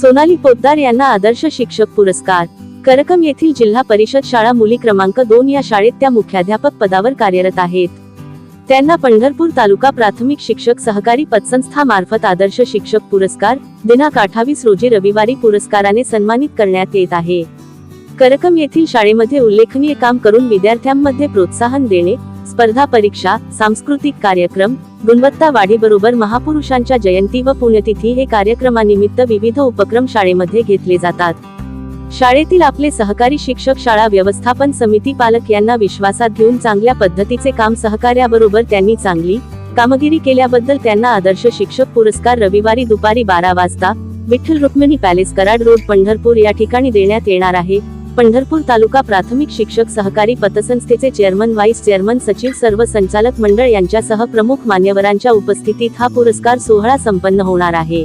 सोनाली पोद्दार यांना आदर्श शिक्षक पुरस्कार. करकम येथील जिल्हा परिषद शाळा मुली क्रमांक दोन या शाळेत त्या मुख्याध्यापक पदावर कार्यरत आहेत. त्यांना पंढरपूर तालुका प्राथमिक शिक्षक सहकारी पतसंस्था मार्फत आदर्श शिक्षक पुरस्कार दिनांक अठ्ठावीस रोजी रविवारी पुरस्काराने सन्मानित करण्यात येत आहे. करकम येथील शाळेमध्ये उल्लेखनीय काम करून विद्यार्थ्यांमध्ये प्रोत्साहन देणे स्पर्धा परीक्षा सांस्कृतिक कार्यक्रम गुणवत्ता वाढीबरोबर महापुरुषांच्या जयंती व पुण्यतिथी हे कार्यक्रमानिमित्त विविध उपक्रम शाळेमध्ये घेतले जातात. शाळेतील आपले सहकारी शिक्षक शाळा व्यवस्थापन समिती पालक यांना विश्वासात घेऊन चांगल्या पद्धतीचे काम सहकार्याबरोबर त्यांनी चांगली कामगिरी केल्याबद्दल त्यांना आदर्श शिक्षक पुरस्कार रविवारी दुपारी बारा वाजता विठ्ठल रुक्मिणी पॅलेस कराड रोड पंढरपूर या ठिकाणी देण्यात येणार आहे. पंढरपूर तालुका प्राथमिक शिक्षक सहकारी पतसंस्थेचे चेअरमन व्हाईस चेअरमन सचिव सर्व संचालक मंडळ यांच्यासह प्रमुख मान्यवरांच्या उपस्थितीत हा पुरस्कार सोहळा संपन्न होणार आहे.